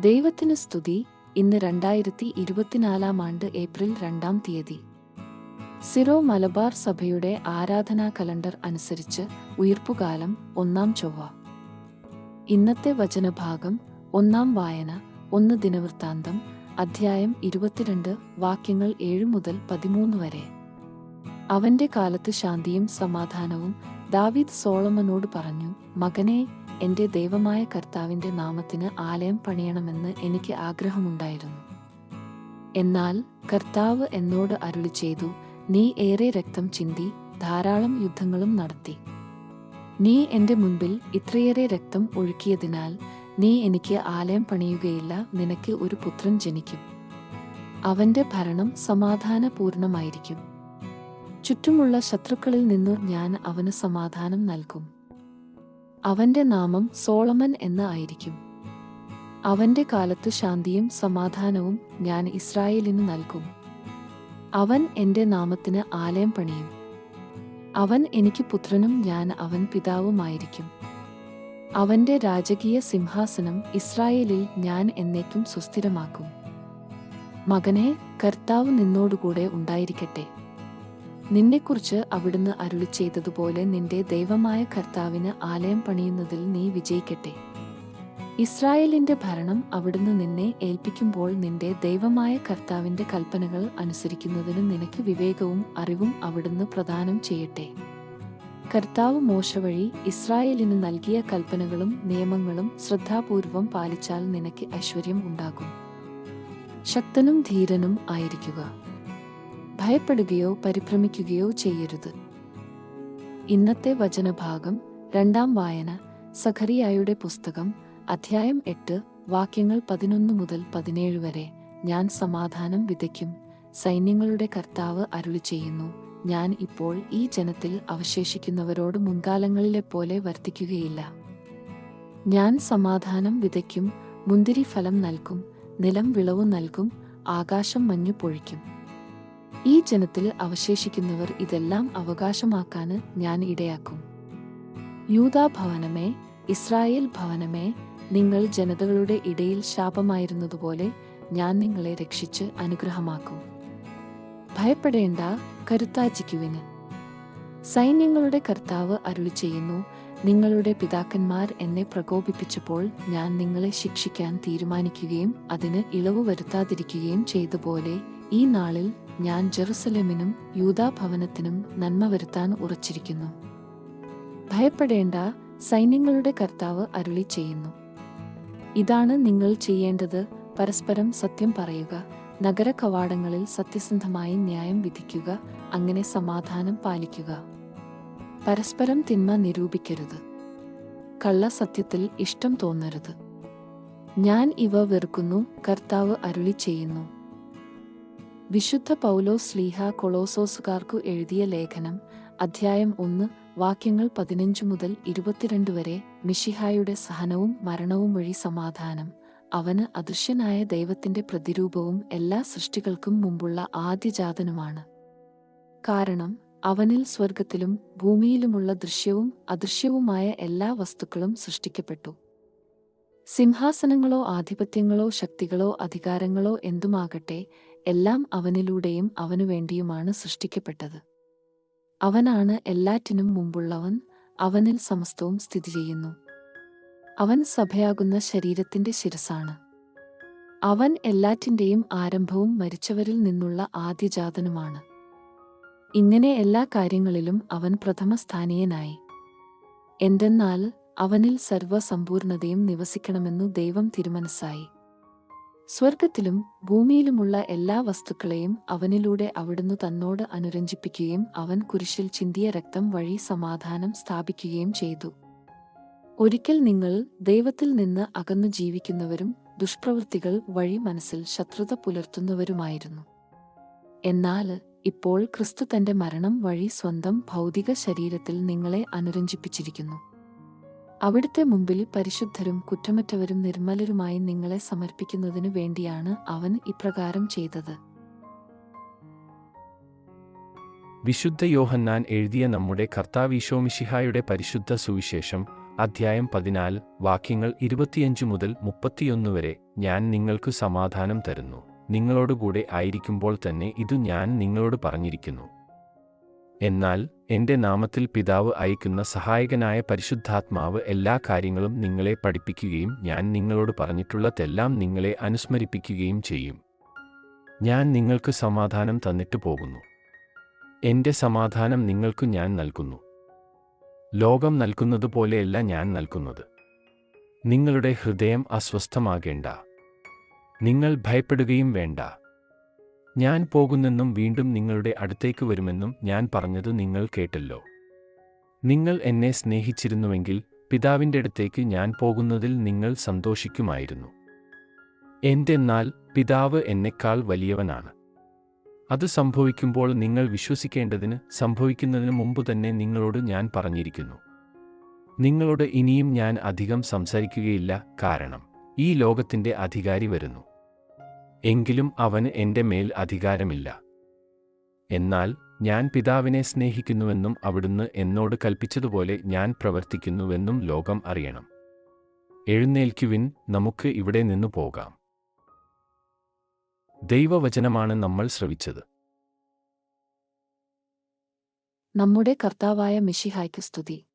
ദൈവത്തിന് സ്തുതി. ഇന്ന് രണ്ടായിരത്തി ഇരുപത്തിനാലാം ആണ്ട് ഏപ്രിൽ രണ്ടാം തീയതി. സിറോ മലബാർ സഭയുടെ ആരാധനാ കലണ്ടർ അനുസരിച്ച് ഉയർപ്പുകാലം ഒന്നാം ചൊവ്വ. ഇന്നത്തെ വചനഭാഗം ഒന്നാം വായന ഒന്ന് ദിനവൃത്താന്തം അധ്യായം ഇരുപത്തിരണ്ട് വാക്യങ്ങൾ ഏഴ് മുതൽ പതിമൂന്ന് വരെ. അവന്റെ കാലത്ത് ശാന്തിയും സമാധാനവും ദാവീദ് സോളമനോട് പറഞ്ഞു മകനെ എന്റെ ദൈവമായ കർത്താവിന്റെ നാമത്തിന് ആലയം പണിയണമെന്ന് എനിക്ക് ആഗ്രഹമുണ്ടായിരുന്നു. എന്നാൽ കർത്താവ് എന്നോട് അരുളി ചെയ്തു നീ ഏറെ രക്തം ചിന്തി ധാരാളം യുദ്ധങ്ങളും നടത്തി. നീ എന്റെ മുൻപിൽ ഇത്രയേറെ രക്തം ഒഴുക്കിയതിനാൽ നീ എനിക്ക് ആലയം പണിയുകയില്ല നിനക്ക് ഒരു പുത്രൻ ജനിക്കും. അവന്റെ ഭരണം സമാധാനപൂർണമായിരിക്കും. ചുറ്റുമുള്ള ശത്രുക്കളിൽ നിന്നും ഞാൻ അവന് സമാധാനം നൽകും. അവന്റെ നാമം സോളമൻ എന്ന് ആയിരിക്കും. അവന്റെ കാലത്ത് ശാന്തിയും സമാധാനവും ഞാൻ ഇസ്രായേലിന് നൽകും. അവൻ എന്റെ നാമത്തിന് ആലയം പണിയും. അവൻ എനിക്ക് പുത്രനും ഞാൻ അവൻ പിതാവുമായിരിക്കും. അവന്റെ രാജകീയ സിംഹാസനം ഇസ്രായേലിൽ ഞാൻ എന്നേക്കും സുസ്ഥിരമാക്കും. മകനെ കർത്താവ് നിന്നോടുകൂടെ ഉണ്ടായിരിക്കട്ടെ. നിന്നെക്കുറിച്ച് അവിടുന്ന് അരുളി ചെയ്തതുപോലെ നിന്റെ ദൈവമായ കർത്താവിന് ആലയം പണിയുന്നതിൽ നീ വിജയിക്കട്ടെ. ഇസ്രായേലിന്റെ ഭരണം അവിടുന്ന് നിന്നെ ഏൽപ്പിക്കുമ്പോൾ നിന്റെ ദൈവമായ കർത്താവിന്റെ കൽപ്പനകൾ അനുസരിക്കുന്നതിന് നിനക്ക് വിവേകവും അറിവും അവിടുന്ന് പ്രദാനം ചെയ്യട്ടെ. കർത്താവ് മോശ വഴി ഇസ്രായേലിന് നൽകിയ കൽപ്പനകളും നിയമങ്ങളും ശ്രദ്ധാപൂർവം പാലിച്ചാൽ നിനക്ക് ഐശ്വര്യം ഉണ്ടാകും. ശക്തനും ധീരനും ആയിരിക്കുക. ഭയപ്പെടുകയോ പരിഭ്രമിക്കുകയോ ചെയ്യരുത്. ഇന്നത്തെ വചനഭാഗം രണ്ടാം വായന സഖറിയായുടെ പുസ്തകം അധ്യായം എട്ട് വാക്യങ്ങൾ പതിനൊന്ന് മുതൽ പതിനേഴ് വരെ ഞാൻ സമാധാനം വിതയ്ക്കും. സൈന്യങ്ങളുടെ കർത്താവ് അരുളി ചെയ്യുന്നു ഞാൻ ഇപ്പോൾ ഈ ജനത്തിൽ അവശേഷിക്കുന്നവരോട് മുൻകാലങ്ങളിലെ പോലെ വർത്തിക്കുകയില്ല. ഞാൻ സമാധാനം വിതയ്ക്കും മുന്തിരി ഫലം നൽകും നിലം വിളവ് നൽകും ആകാശം മഞ്ഞു പൊഴിക്കും. ഈ ജനത്തിൽ അവശേഷിക്കുന്നവർ ഇതെല്ലാം അവകാശമാക്കാന് ഞാൻ ഇടയാക്കും. യൂതാ ഭവനമേ ഇസ്രായേൽ ഭവനമേ നിങ്ങൾ ജനതകളുടെ ഇടയിൽ ശാപമായിരുന്നതുപോലെ ഞാൻ നിങ്ങളെ രക്ഷിച്ച് അനുഗ്രഹമാക്കും. ഭയപ്പെടേണ്ട കരുത്താജിക്കുവിന്. സൈന്യങ്ങളുടെ കർത്താവ് അരുളി ചെയ്യുന്നു നിങ്ങളുടെ പിതാക്കന്മാർ എന്നെ പ്രകോപിപ്പിച്ചപ്പോൾ ഞാൻ നിങ്ങളെ ശിക്ഷിക്കാൻ തീരുമാനിക്കുകയും അതിന് ഇളവ് വരുത്താതിരിക്കുകയും ചെയ്തപോലെ ഈ നാളിൽ ഞാൻ ജെറുസലേമിനും യൂതാഭവനത്തിനും നന്മ വരുത്താൻ ഉറച്ചിരിക്കുന്നു. ഭയപ്പെടേണ്ട സൈന്യങ്ങളുടെ കർത്താവ് അരുളി ചെയ്യുന്നു. ഇതാണ് നിങ്ങൾ ചെയ്യേണ്ടത് പരസ്പരം സത്യം പറയുക നഗര കവാടങ്ങളിൽ സത്യസന്ധമായി ന്യായം വിധിക്കുക അങ്ങനെ സമാധാനം പാലിക്കുക. പരസ്പരം തിന്മ നിരൂപിക്കരുത്. കള്ള സത്യത്തിൽ ഇഷ്ടം തോന്നരുത്. ഞാൻ ഇവ വെറുക്കുന്നു കർത്താവ് അരുളി ചെയ്യുന്നു. വിശുദ്ധ പൗലോസ് സ്ലീഹ കൊളോസോസുകാർക്കു എഴുതിയ ലേഖനം അധ്യായം ഒന്ന് വാക്യങ്ങൾ പതിനഞ്ച് മുതൽ ഇരുപത്തിരണ്ട് വരെ മിഷിഹായുടെ സഹനവും മരണവും വഴി സമാധാനം. അവന് അദൃശ്യനായ ദൈവത്തിന്റെ പ്രതിരൂപവും എല്ലാ സൃഷ്ടികൾക്കും മുമ്പുള്ള ആദ്യജാതനുമാണ്. കാരണം അവനിൽ സ്വർഗത്തിലും ഭൂമിയിലുമുള്ള ദൃശ്യവും അദൃശ്യവുമായ എല്ലാ വസ്തുക്കളും സൃഷ്ടിക്കപ്പെട്ടു. സിംഹാസനങ്ങളോ ആധിപത്യങ്ങളോ ശക്തികളോ അധികാരങ്ങളോ എന്തുമാകട്ടെ എല്ലാം അവനിലൂടെയും അവനു വേണ്ടിയുമാണ് സൃഷ്ടിക്കപ്പെട്ടത്. അവനാണ് എല്ലാറ്റിനും മുമ്പുള്ളവൻ അവനിൽ സമസ്തവും സ്ഥിതി ചെയ്യുന്നു. അവൻ സഭയാകുന്ന ശരീരത്തിന്റെ ശിരസാണ് അവൻ എല്ലാറ്റിന്റെയും ആരംഭവും മരിച്ചവരിൽ നിന്നുള്ള ആദ്യജാതനുമാണ്. ഇങ്ങനെ എല്ലാ കാര്യങ്ങളിലും അവൻ പ്രഥമസ്ഥാനീയനായി. എന്തെന്നാൽ അവനിൽ സർവസമ്പൂർണതയും നിവസിക്കണമെന്നു ദൈവം തിരുമനസ്സായി. സ്വർഗത്തിലും ഭൂമിയിലുമുള്ള എല്ലാ വസ്തുക്കളെയും അവനിലൂടെ അവിടുന്ന് തന്നോട് അനുരഞ്ജിപ്പിക്കുകയും അവൻ കുരിശിൽ ചിന്തിയ രക്തം വഴി സമാധാനം സ്ഥാപിക്കുകയും ചെയ്തു. ഒരിക്കൽ നിങ്ങൾ ദൈവത്തിൽ നിന്ന് അകന്നു ജീവിക്കുന്നവരും ദുഷ്പ്രവൃത്തികൾ വഴി മനസ്സിൽ ശത്രുത പുലർത്തുന്നവരുമായിരുന്നു. എന്നാൽ ഇപ്പോൾ ക്രിസ്തു തന്റെ മരണം വഴി സ്വന്തം ഭൗതിക ശരീരത്തിൽ നിങ്ങളെ അനുരഞ്ജിപ്പിച്ചിരിക്കുന്നു. അവിടുത്തെ മുമ്പിൽ പരിശുദ്ധരും കുറ്റമറ്റവരും നിർമ്മലരുമായി നിങ്ങളെ സമർപ്പിക്കുന്നതിനു വേണ്ടിയാണ് അവൻ ഇപ്രകാരം ചെയ്തത്. വിശുദ്ധ യോഹന്നാൻ എഴുതിയ നമ്മുടെ കർത്താവീശോമിഷിഹായുടെ പരിശുദ്ധ സുവിശേഷം അധ്യായം പതിനാല് വാക്യങ്ങൾ ഇരുപത്തിയഞ്ച് മുതൽ മുപ്പത്തിയൊന്ന് വരെ ഞാൻ നിങ്ങൾക്ക് സമാധാനം തരുന്നു. നിങ്ങളോടുകൂടെ ആയിരിക്കുമ്പോൾ തന്നെ ഇതു ഞാൻ നിങ്ങളോട് പറഞ്ഞിരിക്കുന്നു. എന്നാൽ എന്റെ നാമത്തിൽ പിതാവ് അയക്കുന്ന സഹായകനായ പരിശുദ്ധാത്മാവ് എല്ലാ കാര്യങ്ങളും നിങ്ങളെ പഠിപ്പിക്കുകയും ഞാൻ നിങ്ങളോട് പറഞ്ഞിട്ടുള്ളതെല്ലാം നിങ്ങളെ അനുസ്മരിപ്പിക്കുകയും ചെയ്യും. ഞാൻ നിങ്ങൾക്ക് സമാധാനം തന്നിട്ട് പോകുന്നു. എന്റെ സമാധാനം നിങ്ങൾക്ക് ഞാൻ നൽകുന്നു. ലോകം നൽകുന്നത് പോലെയല്ല ഞാൻ നൽകുന്നത്. നിങ്ങളുടെ ഹൃദയം അസ്വസ്ഥമാകേണ്ട. നിങ്ങൾ ഭയപ്പെടുകയും വേണ്ട. ഞാൻ പോകുന്നെന്നും വീണ്ടും നിങ്ങളുടെ അടുത്തേക്ക് വരുമെന്നും ഞാൻ പറഞ്ഞത് നിങ്ങൾ കേട്ടല്ലോ. നിങ്ങൾ എന്നെ സ്നേഹിച്ചിരുന്നുവെങ്കിൽ പിതാവിന്റെ അടുത്തേക്ക് ഞാൻ പോകുന്നതിൽ നിങ്ങൾ സന്തോഷിക്കുമായിരുന്നു. എന്തെന്നാൽ പിതാവ് എന്നെക്കാൾ വലിയവനാണ്. അത് സംഭവിക്കുമ്പോൾ നിങ്ങൾ വിശ്വസിക്കേണ്ടതിന് സംഭവിക്കുന്നതിന് മുമ്പ് തന്നെ നിങ്ങളോട് ഞാൻ പറഞ്ഞിരിക്കുന്നു. നിങ്ങളോട് ഇനിയും ഞാൻ അധികം സംസാരിക്കുകയില്ല കാരണം ഈ ലോകത്തിന്റെ അധികാരി വരുന്നു. എങ്കിലും അവന് എന്റെ മേൽ അധികാരമില്ല. എന്നാൽ ഞാൻ പിതാവിനെ സ്നേഹിക്കുന്നുവെന്നും അവിടുന്ന് എന്നോട് കൽപ്പിച്ചതുപോലെ ഞാൻ പ്രവർത്തിക്കുന്നുവെന്നും ലോകം അറിയണം. എഴുന്നേൽക്കുവിൻ നമുക്ക് ഇവിടെ നിന്നു പോകാം. ദൈവവചനമാണ് നമ്മൾ ശ്രവിച്ചത്. നമ്മുടെ കർത്താവായ മിഷിഹായ്ക്ക് സ്തുതി.